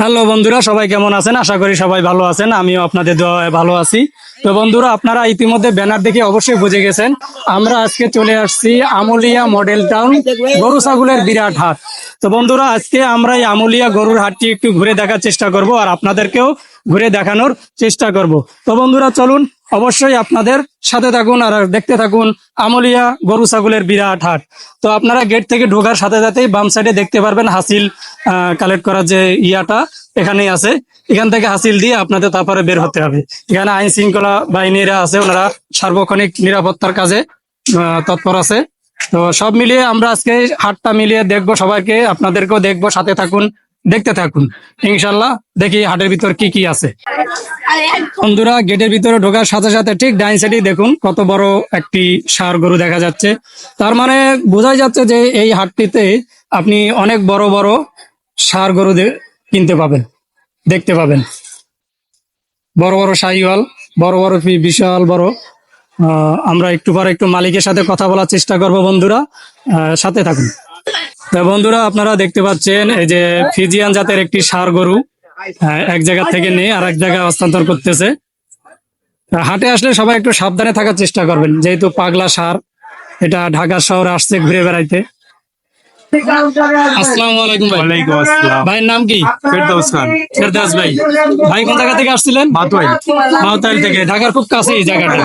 Hello বন্ধুরা, সবাই কেমন আছেন? আশা করি সবাই ভালো আছেন, আমিও আপনাদের দোয়ায় ভালো আছি। তো বন্ধুরা, আপনারা ইতিমধ্যে ব্যানার দেখে অবশ্যই বুঝে গেছেন, আমরা আজকে চলে আসছি আমুলিয়া মডেল টাউন, গরু ছাগলের বিরাট হাট। তো বন্ধুরা, আজকে আমরা এই আমুলিয়া গরুর হাটটি একটু ঘুরে দেখার চেষ্টা করব, আর আপনাদেরকেও ঘুরে দেখানোর চেষ্টা করব। তো বন্ধুরা, চলুন অবশ্যই আপনাদের সাথে থাকুন আর দেখতে থাকুন আমলিয়া গরু ছাগলের বিরাট হাট। তো আপনারা গেট থেকে ঢোকার সাথে সাথেই বাম সাইডে দেখতে পারবেন হাসিল কালেক্ট করার যে ইয়াটা এখানেই আছে। এখান থেকে হাসিল দিয়ে আপনাদের তারপরে বের হতে হবে। এখানে আইন শৃঙ্খলা বাহিনীরা আছে, ওনারা সার্বক্ষণিক নিরাপত্তার কাজে তৎপর আছে। তো সব মিলিয়ে আমরা আজকে হাটটা মিলিয়ে দেখব, সবাইকে, আপনাদেরকেও দেখব, সাথে থাকুন। দেখতে থাকুন। ইনশাল্লাহ দেখি হাটের ভিতর কি কি আছে। বন্ধুরা, গেটের ভিতরে ঢোকার সাথে সাথে ঠিক ডাইন সাইডে দেখুন কত বড় একটি সার গরু দেখা যাচ্ছে। তার মানে বোঝাই যাচ্ছে যে এই হাটটিতে আপনি অনেক বড় বড় সার গরু কিনতে পাবেন, দেখতে পাবেন। বড় বড় শাহিওয়াল বড় বড় বিশাল বড়। আমরা একটু পরে একটু মালিকের সাথে কথা বলার চেষ্টা করব বন্ধুরা। সাথে থাকুন। বন্ধুরা আপনারা দেখতে পাচ্ছেন এই যে ফিজিয়ান জাতের একটি সার গরু। আহ, এক জায়গা থেকে নিয়ে আর এক জায়গায় হস্তান্তর করতেছে। হাটে আসলে সবাই একটু সাবধানে থাকার চেষ্টা করবেন যেহেতু পাগলা সার এটা ঢাকা শহরে আসছে ঘুরে বেড়াইতে। আসসালামু আলাইকুম ভাই। ওয়ালাইকুম আসসালাম। ভাইয়ের নাম কি? খান। ফেরদাস ভাই। ভাই কোন জায়গা থেকে আসছিলেন? থেকে ঢাকার খুব কাছে এই জায়গাটা।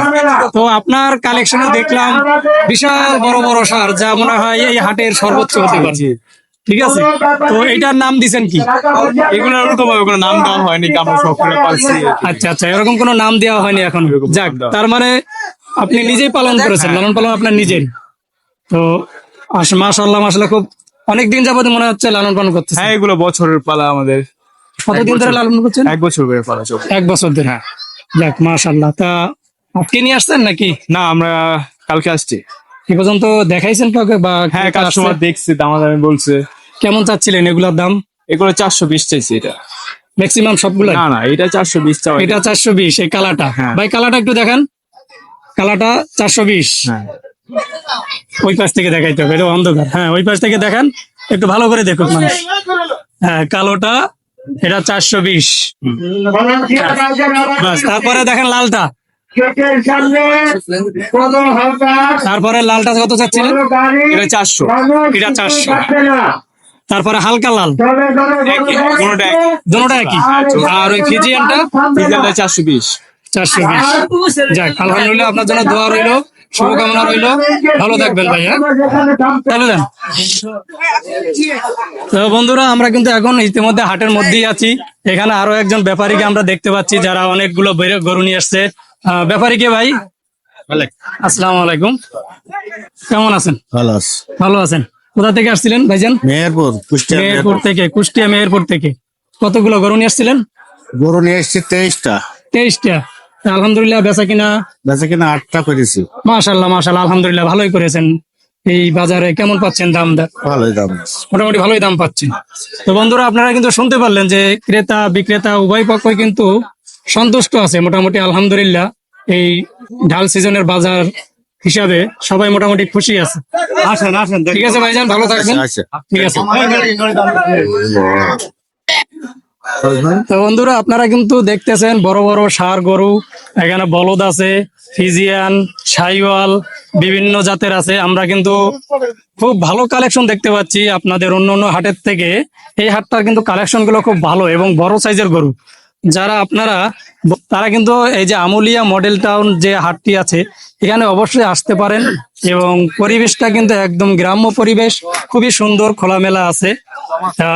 তো আপনার কালেকশনে দেখলাম বিশাল বড় বড় সার যা মনে হয় এই হাটের সর্বোচ্চ হতে পারে। ঠিক আছে? তো এটার নাম দিছেন কি? এগুলো ওরকম ভাবে কোনো নাম দাম হয়নি আমরা সব করে পাচ্ছি। আচ্ছা আচ্ছা এরকম কোনো নাম দেওয়া হয়নি এখন। যাক তার মানে আপনি নিজেই পালন করেছেন লালন পালন আপনার নিজের। তো মাসাল্লাহ মাসাল্লাহ খুব অনেক দিন যাবত মনে হচ্ছে লালন পালন করতেছে হ্যাঁ এগুলো বছরের পালা আমাদের। কতদিন ধরে লালন করছেন? এক বছর করে পালা চলবে এক বছর ধরে হ্যাঁ। যাক মাশাল্লাহ তা আজকে নিয়ে আসছেন নাকি? না আমরা কালকে আসছি। এ পর্যন্ত দেখাইছেন কাউকে বা হ্যাঁ ক্রেতা? কাস্টমার দেখছি দামাদামি বলছে। কেমন চাচ্ছিলেন এগুলোর দাম? এগুলো চারশো বিশ চাইছি এটা। ম্যাক্সিমাম সবগুলো না না এটা চারশো বিশ এটা চারশো বিশ এই কালাটা হ্যাঁ। ভাই কালাটা একটু দেখান। কালাটা চারশো বিশ। হ্যাঁ। ওই পাশ থেকে দেখাইতে হবে এটা অন্ধকার। হ্যাঁ ওই পাশ থেকে দেখান একটু ভালো করে দেখুন মানুষ। হ্যাঁ কালোটা এটা চারশো বিশ। তারপরে দেখেন লালটা। তারপরে লালটা কত চাচ্ছিলেন? এটা চারশো। এটা চারশো। তারপরে হালকা লাল। দুটোটা একই। আর ওই ফিজিয়ানটা পিজাটা চারশো বিশ। চারশো বিশ। যাক আলহামদুলিল্লাহ আপনার জন্য দোয়া রইল। শুভকামনা রইল। ভালো থাকবেন ভাই হ্যাঁ? দেন। তো বন্ধুরা আমরা কিন্তু এখন ইতিমধ্যে হাটের মধ্যেই আছি। এখানে আরও একজন ব্যাপারীকে আমরা দেখতে পাচ্ছি যারা অনেকগুলো গরু নিয়ে আসছে। ব্যাপারীকে ভাই? আসসালামু আলাইকুম। কেমন আছেন? ভালো আছে। ভালো আছেন। কোথা থেকে আসছিলেন ভাইজান? মেহেরপুর কুষ্টিয়া মেহেরপুর থেকে কুষ্টিয়া মেহেরপুর থেকে। কতগুলো গরু নিয়ে আসছিলেন? গরু নিয়ে এসছি তেইশটা। তেইশটা। আলহামদুলিল্লাহ বেচা কিনা? বেচা কিনা আটটা করেছি। মাশাল্লাহ মাশাল্লাহ আলহামদুলিল্লাহ ভালোই করেছেন। এই বাজারে কেমন পাচ্ছেন দাম? ভালোই দাম। মোটামুটি ভালোই দাম পাচ্ছেন। তো বন্ধুরা আপনারা কিন্তু শুনতে পারলেন যে ক্রেতা বিক্রেতা উভয় পক্ষই কিন্তু সন্তুষ্ট আছে। মোটামুটি আলহামদুলিল্লাহ এই ঢাল সিজনের বাজার হিসাবে সবাই মোটামুটি খুশি আছে। আসেন আসেন ঠিক আছে ভাইজান ভালো থাকবেন। ঠিক আছে। তো বন্ধুরা, আপনারা কিন্তু দেখতেছেন বড় বড় সার গরু, এখানে বলদ আছে, ফিজিয়ান, সাইওয়াল, বিভিন্ন জাতের আছে। আমরা কিন্তু খুব ভালো কালেকশন দেখতে পাচ্ছি আপনাদের অন্য অন্য হাটের থেকে। এই হাটটার কিন্তু কালেকশনগুলো খুব ভালো এবং বড় সাইজের গরু। যারা আপনারা, তারা কিন্তু এই যে আমুলিয়া মডেল টাউন যে হাটটি আছে, এখানে অবশ্যই আসতে পারেন এবং পরিবেশটা কিন্তু একদম গ্রাম্য পরিবেশ, খুবই সুন্দর খোলামেলা আছে।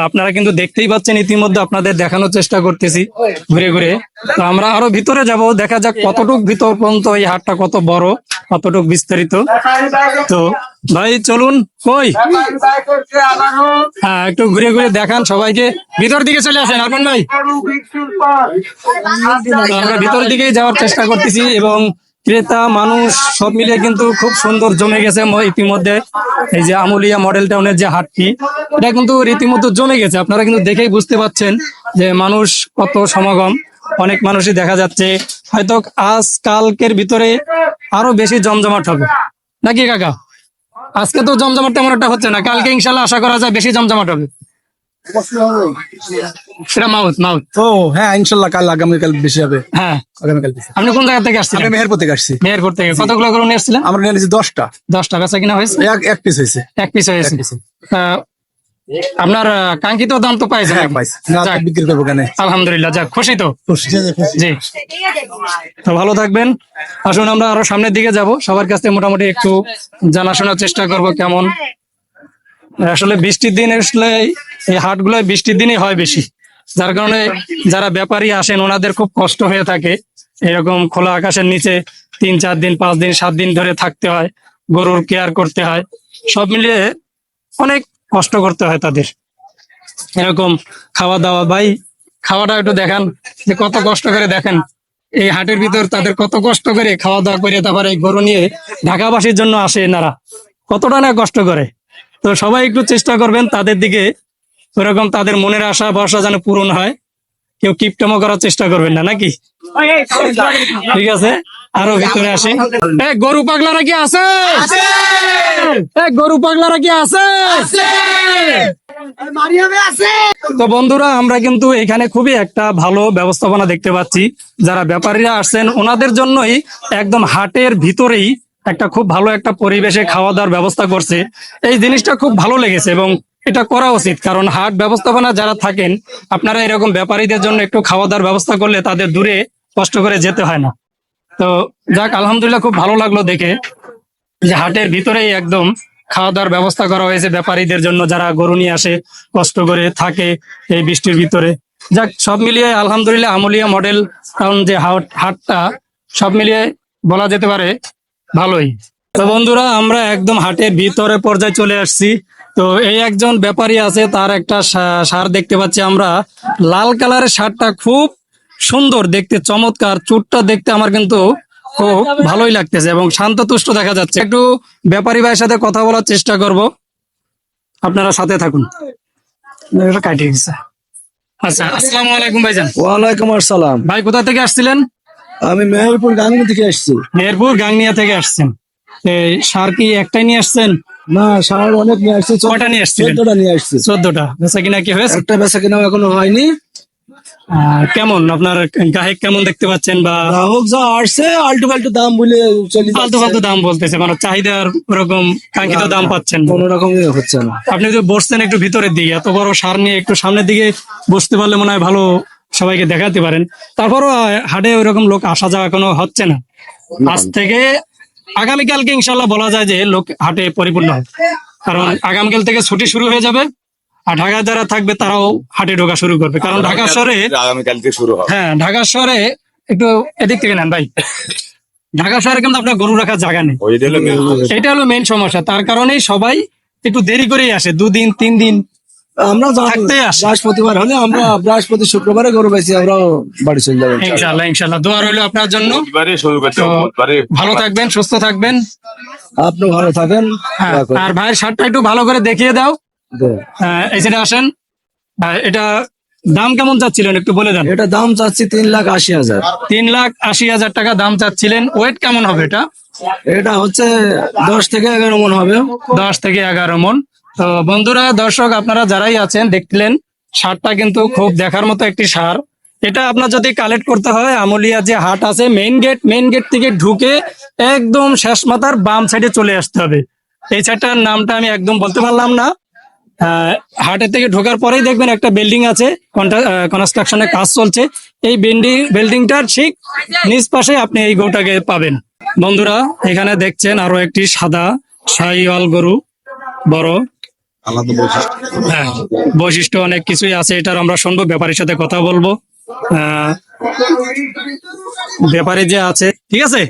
আপনারা কিন্তু দেখতেই পাচ্ছেন, ইতিমধ্যে আপনাদের দেখানোর চেষ্টা করতেছি ঘুরে ঘুরে। তো আমরা আরও ভিতরে যাব, দেখা যাক কতটুক ভিতর পর্যন্ত এই হাটটা কত বড়। কতটুক বিস্তারিত। তো ভাই, চলুন, কই? হ্যাঁ একটু ঘুরে ঘুরে দেখান সবাইকে। ভিতর দিকে চলে আসেন আপন ভাই। আমরা ভিতর দিকেই যাওয়ার চেষ্টা করতেছি এবং ক্রেতা, মানুষ সব মিলে কিন্তু খুব সুন্দর জমে গেছে ইতিমধ্যে। এই যে আমুলিয়া মডেল টাউনের যে হাটটি, এটা কিন্তু রীতিমতো জমে গেছে। আপনারা কিন্তু দেখেই বুঝতে পাচ্ছেন যে মানুষ কত সমাগম। অনেক মানুষই দেখা যাচ্ছে। হয়তো আজ কালকের ভিতরে আরও বেশি জমজমাট হবে। নাকি কাকা? আজকে তো জমজমাট তেমন একটা হচ্ছে না। কালকে ইনশাল্লাহ আশা করা যায় বেশি জমজমাট হবে। সেটা মাউথ মাউথ। ও হ্যাঁ ইনশাল্লাহ কাল আগামীকাল বেশি হবে। হ্যাঁ। আগামীকাল বেশি আপনি কোন জায়গা থেকে আসছিলেন? আমি মেহেরপুর থেকে আসছি। মেহেরপুর থেকে। কতগুলো গরু নিয়ে আসছিলেন? আমরা নিয়ে দশটা। দশটা। বেচা কিনা হয়েছে? এক পিস হয়েছে। এক পিস হয়েছে। আপনার কাঙ্ক্ষিত দাম তো পাইছেন হ্যাঁ নাকি? পাইছি। না যাক, বিক্রি করব কেন? আলহামদুলিল্লাহ যাক খুশি তো? জি তো ভালো থাকবেন। আসুন আমরা আরও সামনের দিকে যাব। সবার কাছ থেকে মোটামুটি একটু জানাশোনার চেষ্টা করব কেমন। আসলে বৃষ্টির দিন আসলে এই হাটগুলো বৃষ্টির দিনই হয় বেশি। যার কারণে যারা ব্যাপারী আসেন ওনাদের খুব কষ্ট হয়ে থাকে। এরকম খোলা আকাশের নিচে তিন চার দিন পাঁচ দিন সাত দিন ধরে থাকতে হয়। গরুর কেয়ার করতে হয়। সব মিলিয়ে অনেক কষ্ট করতে হয় তাদের। এরকম খাওয়া দাওয়া ভাই খাওয়াটা একটু দেখান যে কত কষ্ট করে দেখেন। এই হাটের ভিতর তাদের কত কষ্ট করে খাওয়া দাওয়া করে তারপরে এই গরু নিয়ে ঢাকাবাসীর জন্য আসে এনারা। কতটা না কষ্ট করে। তো সবাই একটু চেষ্টা করবেন তাদের দিকে ওরকম তাদের মনের আশা ভরসা যেন পূরণ হয়। কেউ কিপটামো করার চেষ্টা করবেন না নাকি? ঠিক আছে? আরও ভিতরে আসি। এ গরু পাগলারা কি আছে? এ গরু পাগলারা কি আছে? তো বন্ধুরা আমরা কিন্তু এখানে খুবই একটা ভালো ব্যবস্থাপনা দেখতে পাচ্ছি। যারা ব্যাপারীরা আসছেন ওনাদের জন্যই একদম হাটের ভিতরেই একটা খুব ভালো একটা পরিবেশে খাওয়া দাওয়ার ব্যবস্থা করছে। এই জিনিসটা খুব ভালো লেগেছে এবং এটা করা উচিত। কারণ হাট ব্যবস্থাপনা যারা থাকেন আপনারা এরকম ব্যাপারীদের জন্য একটু খাওয়া দাওয়ার ব্যবস্থা করলে তাদের দূরে কষ্ট করে যেতে হয় না। তো যাক, আলহামদুলিল্লাহ খুব ভালো লাগল দেখে যে হাটের ভিতরেই একদম খাওয়া দাওয়ার ব্যবস্থা করা হয়েছে ব্যাপারীদের জন্য, যারা গরু নিয়ে আসে, কষ্ট করে থাকে এই বৃষ্টির ভিতরে। যাক, সব মিলিয়ে আলহামদুলিল্লাহ আমলিয়া মডেল টাউন যে হাট- হাটটা সব মিলিয়ে বলা যেতে পারে ভালোই। তো বন্ধুরা, আমরা একদম হাটের ভিতরে পর্যায়ে চলে আসছি। তো এই একজন ব্যাপারী আছে, তার একটা সার দেখতে পাচ্ছি আমরা। লাল কালারের সারটা খুব সুন্দর দেখতে চমৎকার চুটটা দেখতে আমার কিন্তু খুব ভালোই লাগতেছে এবং শান্ততুষ্ট দেখা যাচ্ছে। একটু ব্যাপারী ভাইয়ের সাথে কথা বলার চেষ্টা করব। আপনারা সাথে থাকুন। এটা কাটিয়ে গেছে আচ্ছা আসসালামু আলাইকুম ভাইজান। ওয়ালাইকুম আসসালাম। ভাই কোথা থেকে আসছিলেন? আমি মেহেরপুর থেকে আসছি। মেহেরপুর গাংনিয়া থেকে আসছেন। এই সার কি একটাই নিয়ে আসছেন? না সার অনেক নিয়ে আসছি। কয়টা নিয়ে চোদ্দটা নিয়ে আসছি। চোদ্দটা। বেচা কিনা কি হয়েছে? একটা বেচা কেনা এখনও হয়নি। কেমন? আপনার গাহেক কেমন দেখতে পাচ্ছেন বা গ্রাহক যা আসছে আল্টু পাল্টু দাম বলে চলে ফালতু ফালতু দাম বলতেছে মানে চাহিদার ওরকম কাঙ্ক্ষিত দাম পাচ্ছেন কোন রকম হচ্ছে না। আপনি যদি বসছেন একটু ভিতরের দিকে এত বড় সার নিয়ে একটু সামনের দিকে বসতে পারলে মনে হয় ভালো সবাইকে দেখাতে পারেন। তারপরও হাটে ওইরকম লোক আসা যাওয়া কোনো হচ্ছে না। আজ থেকে আগামীকালকে ইনশাল্লাহ বলা যায় যে লোক হাটে পরিপূর্ণ হবে। কারণ আগামীকাল থেকে ছুটি শুরু হয়ে যাবে। আর ঢাকায় যারা থাকবে তারাও হাটে ঢোকা শুরু করবে। কারণ ঢাকা শহরে আগামীকাল থেকে শুরু হবে। হ্যাঁ ঢাকা শহরে একটু এদিক থেকে নেন ভাই। ঢাকা শহরে কিন্তু আপনার গরু রাখার জায়গা নেই। এটা হলো মেইন সমস্যা। তার কারণেই সবাই একটু দেরি করেই আসে। দুদিন তিন দিন আমরা যাব। থাকতেই আসে। বৃহস্পতিবার হলে আমরা বৃহস্পতি শুক্রবারে গরু বেশি আমরাও বাড়ি চলে যাব ইনশাল্লাহ ইনশাল্লাহ দোয়া রইল আপনার জন্য। ভালো থাকবেন সুস্থ থাকবেন। আপনি ভালো থাকেন। হ্যাঁ, আর ভাইয়ের শার্টটা একটু ভালো করে দেখিয়ে দাও। এই সাইডে আসেন হ্যাঁ, এটা দাম কেমন চাচ্ছিলেন একটু বলে দেন? এটা দাম চাচ্ছি তিন লাখ আশি হাজার। তিন লাখ আশি হাজার টাকা দাম চাচ্ছিলেন ওয়েট কেমন হবে এটা? এটা হচ্ছে দশ থেকে এগারো মন হবে। দশ থেকে এগারো মন। তো বন্ধুরা দর্শক আপনারা যারাই আছেন দেখলেন সারটা কিন্তু খুব দেখার মতো একটি সার। এটা আপনার যদি কালেক্ট করতে হয় আমলিয়া যে হাট আছে মেইন গেট মেইন গেট থেকে ঢুকে একদম শেষ মাথার বাম সাইডে চলে আসতে হবে। এই সারটার নামটা আমি একদম বলতে পারলাম না। হাটের থেকে ঢোকার পরেই দেখবেন একটা বিল্ডিং আছে কনস্ট্রাকশনের কাজ চলছে। এই বিল্ডিং বিল্ডিংটার ঠিক নিচ পাশে আপনি এই গরুটাকে পাবেন। বন্ধুরা এখানে দেখছেন আরও একটি সাদা শাহিওয়াল গরু বড়। আলাদা বৈশিষ্ট্য। হ্যাঁ বৈশিষ্ট্য অনেক কিছুই আছে এটার আমরা শুনব ব্যাপারীর সাথে কথা বলব। আহ, ব্যাপারী যে আছে ঠিক আছে?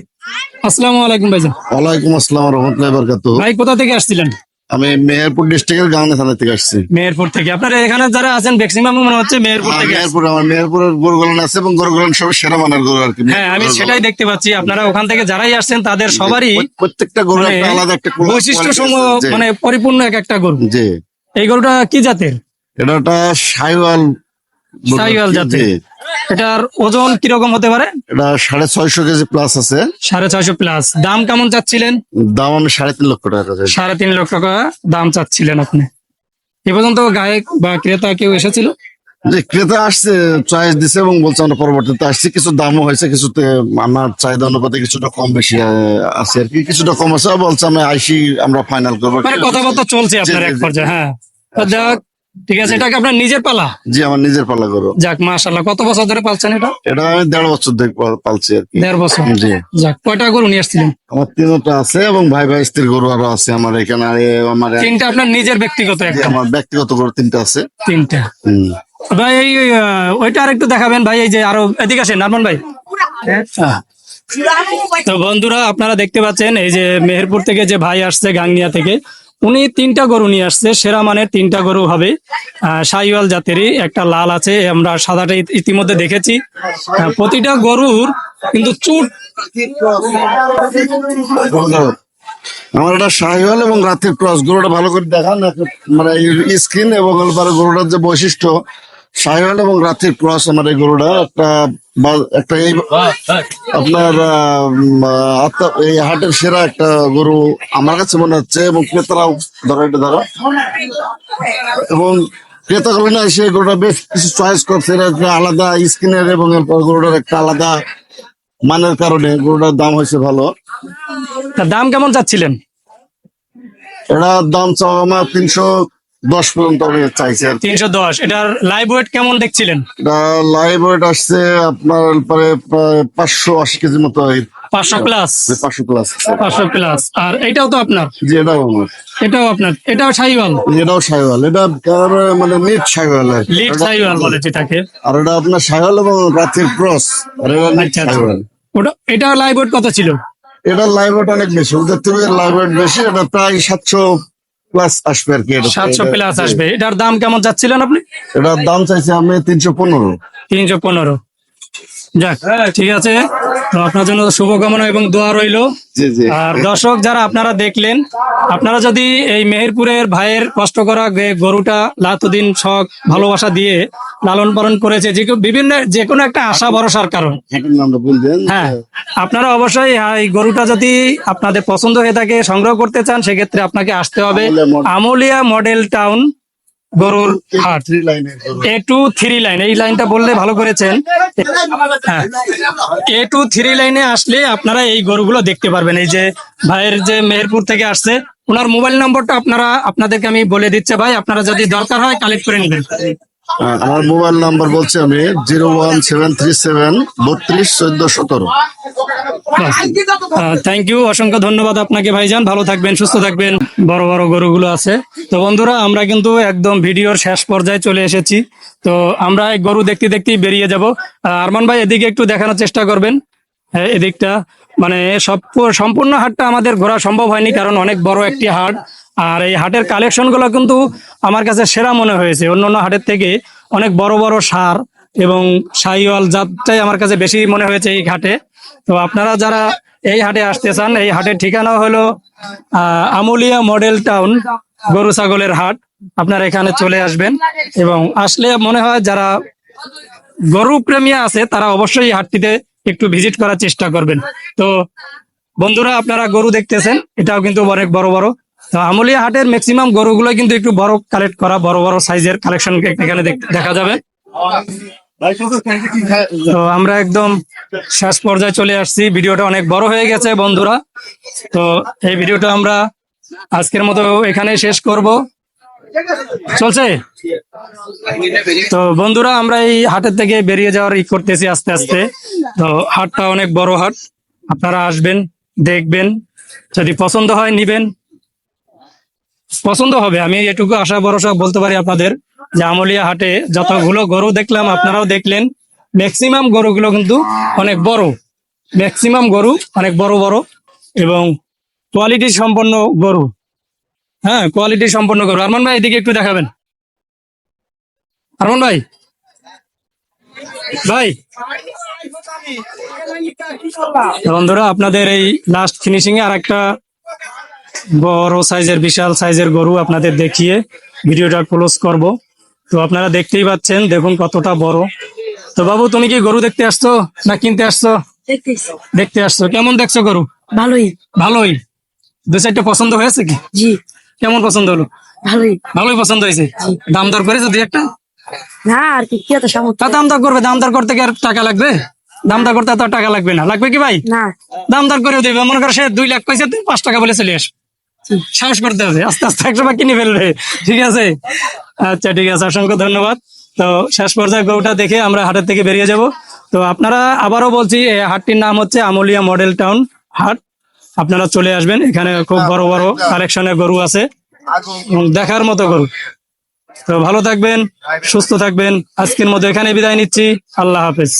আসসালামু আলাইকুম ভাইজান। ওয়ালাইকুম আসসালাম রহমতুল্লাহ বরকাত ভাই কোথা থেকে আসছিলেন? আমি মেহেরপুর ডিস্ট্রিক্টের গাংনা থানা থেকে আসছি। মেহেরপুর থেকে। আপনার এখানে যারা আছেন ম্যাক্সিমাম মনে হচ্ছে মেহেরপুর থেকে মেহেরপুর আমার মেহেরপুরের গরুগুলান আছে এবং গরুগুলান সব সেরা মানের গরু আর কি। হ্যাঁ আমি সেটাই দেখতে পাচ্ছি। আপনারা ওখান থেকে যারাই আসছেন তাদের সবারই প্রত্যেকটা গরু মানে একটা আলাদা একটা বৈশিষ্ট্য সমূহ মানে পরিপূর্ণ এক একটা গরু। জি। এই গরুটা কি জাতের? এটা শাহিওয়াল কি, জাতের। এটার ওজন কীরকম হতে পারে? এটা সাড়ে ছয়শো কেজি প্লাস আছে। সাড়ে ছয়শো প্লাস দাম কেমন চাচ্ছিলেন? দাম আমি সাড়ে তিন লক্ষ টাকা চাই। সাড়ে তিন লক্ষ টাকা দাম চাচ্ছিলেন আপনি। এ পর্যন্ত গায়ক বা ক্রেতা কেউ এসেছিল? যে ক্রেতা আসছে চয়েস দিছে এবং বলছে আমরা পরবর্তীতে আসছি। কিছু দামও হয়েছে কিছুতে আমার চাহিদা অনুপাতে কিছুটা কম বেশি আহ, আছে আর কি। কিছুটা কম আছে বলছে আমি আইসি আমরা ফাইনাল করব। মানে কথাবার্তা চলছে আপনার এক জি, জি। পর্যায়ে হ্যাঁ। তো যাক ঠিক আছে এটাকে আপনার নিজের পালা? জি আমার নিজের পাল্লা করব যাক মাশাল্লাহ কত বছর ধরে পালছেন এটা? এটা আমি দেড় বছর ধরে পাল- পালছি আর কি। দেড় বছর। জি। যাক কয়টা গরু নিয়ে আসছিলেন? আমার তিনটা আছে এবং ভাই ভাই স্ত্রীর গরু আরও আছে আমার এখানে আর আমার তিনটা আপনার নিজের ব্যক্তিগত একটা? আমার ব্যক্তিগত গরু তিনটা আছে। তিনটা। হুম। ভাই এই ওইটা আর একটু দেখাবেন ভাই এই যে আরও এদিকে আসেন নারমান ভাই। হ্যাঁ। তো বন্ধুরা আপনারা দেখতে পাচ্ছেন এই যে মেহেরপুর থেকে যে ভাই আসছে গাংনিয়া থেকে উনি তিনটা গরু নিয়ে আসছে, সেরা মানের তিনটা গরু হবে। শাহিওয়াল জাতেরই একটা লাল আছে আমরা সাদাটা ইতিমধ্যে দেখেছি। প্রতিটা গরুর কিন্তু চুট আমার এটা শাহিওয়াল এবং রাতের ক্রস, গরুটা ভালো করে দেখান মানে এবং গরুটার যে বৈশিষ্ট্য শাহিওয়াল এবং রাতের ক্রস আমার এই গরুটা একটা একটা এই আপনার এই হাটের সেরা একটা গরু আমার কাছে মনে হচ্ছে এবং ক্রেতারাও ধরো এটা ধরো। এবং ক্রেতাগুলো না এসে গরুটা বেশ কিছু চয়েস করছে এটা আলাদা স্কিনের এবং এরপর গরুটার একটা আলাদা মানের কারণে গরুটার দাম হয়েছে ভালো। তার দাম কেমন চাচ্ছিলেন? এটার দাম চাও আমার তিনশো দশ পর্যন্ত আমি চাইছি তিনশো দশ। এটার লাইভ ওয়েট কেমন দেখছিলেন? লাইভ ওয়েট আসছে আপনার পরে পাঁচশো আশি কেজির মতো পাঁচশো প্লাস পাঁচশো প্লাস পাঁচশো প্লাস আর এটাও তো আপনার? জি এটাও আমার। এটাও আপনার। এটাও শাহিওয়াল এটাও সাইওয়াল। এটা মানে নিট সাইওয়াল। লিড শাহিওয়াল বলে যেটাকে আর এটা আপনার সাইওয়াল এবং রাতের ক্রস। আর এটা নিট আচ্ছা আচ্ছা। সাইওয়াল। ওটা এটা লাইভ ওয়েট কত ছিল? এটা লাইভ ওয়েট অনেক বেশি। ওদের থেকে লাইভ ওয়েট বেশি। এটা প্রায় সাতশো প্লাস আসবে আর কি সাতশো প্লাস আসবে। এটার দাম কেমন যাচ্ছিলেন আপনি? এটার দাম চাইছি আমি তিনশো পনেরো। তিনশো পনেরো। যাক ঠিক আছে। তো আপনার জন্য শুভকামনা এবং দোয়া রইল। আর দর্শক যারা আপনারা দেখলেন আপনারা যদি এই মেহেরপুরের ভাইয়ের কষ্ট করা গরুটা লাতুদিন শখ ভালোবাসা দিয়ে লালন পালন করেছে যে বিভিন্ন যে কোনো একটা আশা ভরসার কারণ। হ্যাঁ আপনারা অবশ্যই হ্যাঁ, এই গরুটা যদি আপনাদের পছন্দ হয়ে থাকে সংগ্রহ করতে চান সেক্ষেত্রে আপনাকে আসতে হবে আমলিয়া মডেল টাউন গরুর হাট। এ টু থ্রি লাইন এই লাইনটা বললে ভালো করেছেন। হ্যাঁ। এ টু থ্রি লাইনে আসলে আপনারা এই গরুগুলো দেখতে পারবেন। এই যে ভাইয়ের যে মেহেরপুর থেকে আসছে ওনার মোবাইল নম্বরটা আপনারা আপনাদেরকে আমি বলে দিচ্ছে ভাই আপনারা যদি দরকার হয় কালেক্ট করে নেবেন। আমার মোবাইল নাম্বার বলছি আমি, zero one seven three seven বত্রিশ চোদ্দ সতেরো। থ্যাংক ইউ অসংখ্য ধন্যবাদ আপনাকে ভাইজান। ভালো থাকবেন, সুস্থ থাকবেন। বড় বড় গরুগুলো আছে। তো বন্ধুরা, আমরা কিন্তু একদম ভিডিওর শেষ পর্যায়ে চলে এসেছি। তো আমরা গরু দেখতে দেখতেই বেরিয়ে যাব। আরমান ভাই, এদিকে একটু দেখানোর চেষ্টা করবেন। এদিকটা মানে সব সম্পূর্ণ হাটটা আমাদের ঘোরা সম্ভব হয়নি, কারণ অনেক বড় একটি হাট। আর এই হাটের কালেকশনগুলো কিন্তু আমার কাছে সেরা মনে হয়েছে। অন্যান্য হাটের থেকে অনেক বড় বড় সার এবং সাইওয়াল জাতটাই আমার কাছে বেশি মনে হয়েছে এই ঘাটে তো আপনারা যারা এই হাটে আসতে চান, এই হাটের ঠিকানা হলো আমুলিয়া মডেল টাউন, গরু ছাগলের হাট। আপনারা এখানে চলে আসবেন এবং আসলে মনে হয় যারা গরু প্রেমী আছে, তারা অবশ্যই হাটটিতে একটু ভিজিট করার চেষ্টা করবেন। তো বন্ধুরা, আপনারা গরু দেখতেছেন, এটাও কিন্তু অনেক বড় বড়। আমলিয়া হাটের ম্যাক্সিমাম গরুগুলো কিন্তু একটু বড় কালেক্ট করা, বড় বড় সাইজের কালেকশন এখানে দেখা যাবে। তো আমরা একদম শেষ পর্যায়ে চলে আসছি। ভিডিওটা অনেক বড় হয়ে গেছে বন্ধুরা। তো এই ভিডিওটা আমরা আজকের মতো এখানে শেষ করব। চলছে? তো বন্ধুরা, আমরা এই হাটের থেকে বেরিয়ে যাওয়ার ই করতেছি আস্তে আস্তে। তো হাটটা অনেক বড় হাট। আপনারা আসবেন, দেখবেন। যদি পছন্দ হয়, নিবেন। পছন্দ হবে। আমি এটুকু আশা, ভরসা বলতে পারি আপনাদের যে আমলিয়া হাটে যতগুলো গরু দেখলাম, আপনারাও দেখলেন ম্যাক্সিমাম গরুগুলো কিন্তু অনেক বড়। ম্যাক্সিমাম গরু অনেক বড় বড় এবং কোয়ালিটি সম্পন্ন গরু। হ্যাঁ কোয়ালিটি সম্পন্ন গরু। আরমান ভাই, এদিকে একটু দেখাবেন। আরমান ভাই। ভাই। বন্ধুরা, আপনাদের এই লাস্ট ফিনিশিং এ আর একটা বড় সাইজের বিশাল সাইজের গরু আপনাদের দেখিয়ে ভিডিওটা ক্লোজ করব। তো আপনারা দেখতেই পাচ্ছেন দেখুন কতটা বড়। তো বাবু তুমি কি গরু দেখতে আসছো না কিনতে আসছো? দেখতে আসছো। কেমন দেখছ গরু? ভালোই। ভালোই। দু চারটা পছন্দ হয়েছে কি? জি। কেমন পছন্দ হলো? ভালোই। ভালোই পছন্দ হয়েছে? দাম দর করেছে দুই একটা? না আর কি কি এত সামর্থ্য? দাম দর করবে দাম দর করতে কি আর টাকা লাগবে? দাম দর করতে এত টাকা লাগবে না। লাগবে কি ভাই? না। দাম দর করে দেবে। মনে করো সে দুই লাখ পয়সা পাঁচ টাকা বলে চলে আস। সাহস করতে হবে। আস্তে আস্তে টাকা কিনে ফেলবে। ঠিক আছে? আচ্ছা ঠিক আছে, অসংখ্য ধন্যবাদ। তো শেষ পর্যায়ে গরুটা দেখে আমরা হাটের থেকে বেরিয়ে যাব। তো আপনারা আবারও বলছি এই হাটটির নাম হচ্ছে আমলিয়া মডেল টাউন হাট। আপনারা চলে আসবেন, এখানে খুব বড় বড় কালেকশনের গরু আছে। দেখার মতো গরু। তো ভালো থাকবেন, সুস্থ থাকবেন। আজকের মতো এখানে বিদায় নিচ্ছি। আল্লাহ হাফেজ।